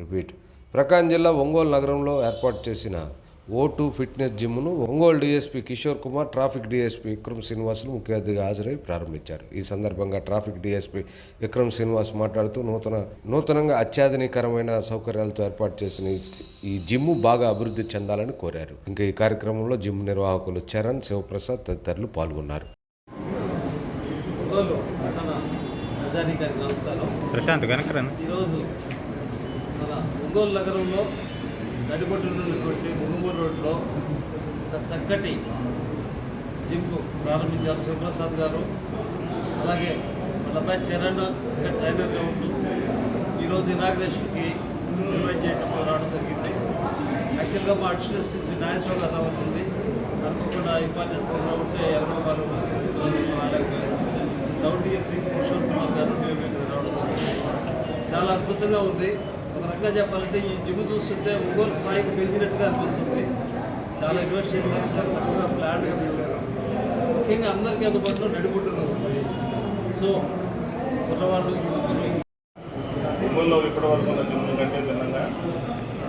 Repeat. ప్రకాశం జిల్లా ఒంగోలు నగరంలో ఏర్పాటు చేసిన O two fitness జిమ్ను Ongole DSP Kishore Kumar traffic DSP Vikram Srinivasulu ముఖ్య అతిథిగా హాజరై ప్రారంభించారు. ఈ సందర్భంగా ట్రాఫిక్ డీఎస్పీ విక్రమ్ శ్రీనివాస్ మాట్లాడుతూ నూతన నూతనంగా అత్యాధునికరమైన సౌకర్యాలతో ఏర్పాటు చేసిన ఈ- జిమ్ బాగా అభివృద్ధి చెందాలని కోరారు. ఇంకా ఈ కార్యక్రమంలో జిమ్ నిర్వాహకులు చరణ్ శివప్రసాద్ తదితరులు పాల్గొన్నారు. ప్రశాంత్ ఈరోజు మన ఒంగోలు నగరంలో నడిబొట్టున్నటువంటి మునుమూరు రోడ్లో ఒక చక్కటి జిమ్ ప్రారంభించారు శివప్రసాద్ గారు. అలాగే మనపై చరణ్ ఇంకా ట్రైనర్గా ఉంటూ ఈరోజు ఇనాగ్రేషన్కి ఇన్వైట్ చేయడం రావడం జరిగింది. యాక్చువల్గా మా అడిషనల్ ఎస్పీ శ్రీ నాగేశ్వర గారు రావాల్సింది. అనుకోకుండా ఇంపార్టెంట్ ప్రోగ్రామ్ ఉంటే ఎవరో వాళ్ళు రాలేకపోయారు. డౌన్ డిఎస్పీ కిషోర్ కుమార్ గారు రావడం జరిగింది. చాలా అద్భుతంగా ఉంది. ఒక రకంగా చెప్పాలంటే ఈ జిమ్ చూస్తుంటే ఒంగోలు స్థాయికి పెంచినట్టుగా అనిపిస్తుంది. చాలా ఇన్వెస్ట్ చేశారు చాలా చక్కగా ప్లాన్గా పెట్టారు ముఖ్యంగా అందరికీ అందుబాటులో నడిబొట్టులో సో కుర్రవాళ్ళు యువకులు. ఒంగోలులో ఇప్పటివరకు ఉన్న జిమ్ల కంటే భిన్నంగా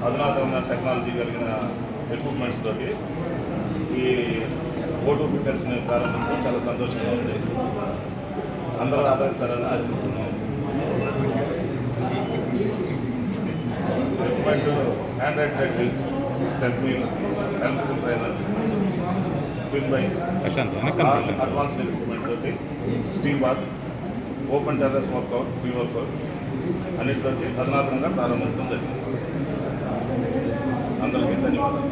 అధునాతనమైన టెక్నాలజీ కలిగిన ఎక్విప్మెంట్స్ తోటి ఈ ఓటు ఫిట్నెస్ని ప్రారంభించడం చాలా సంతోషంగా ఉంది. అందరూ ఆదరిస్తారని ఆశిస్తున్నాం equipment hand ride treadmills step wheel electrical trainers twin bikes advanced equipment తోటి steam bath open terrace workout free workout అన్నిటితోటి అధునాతనంగా ప్రారంభించడం జరిగింది. అందరికీ ధన్యవాదాలు.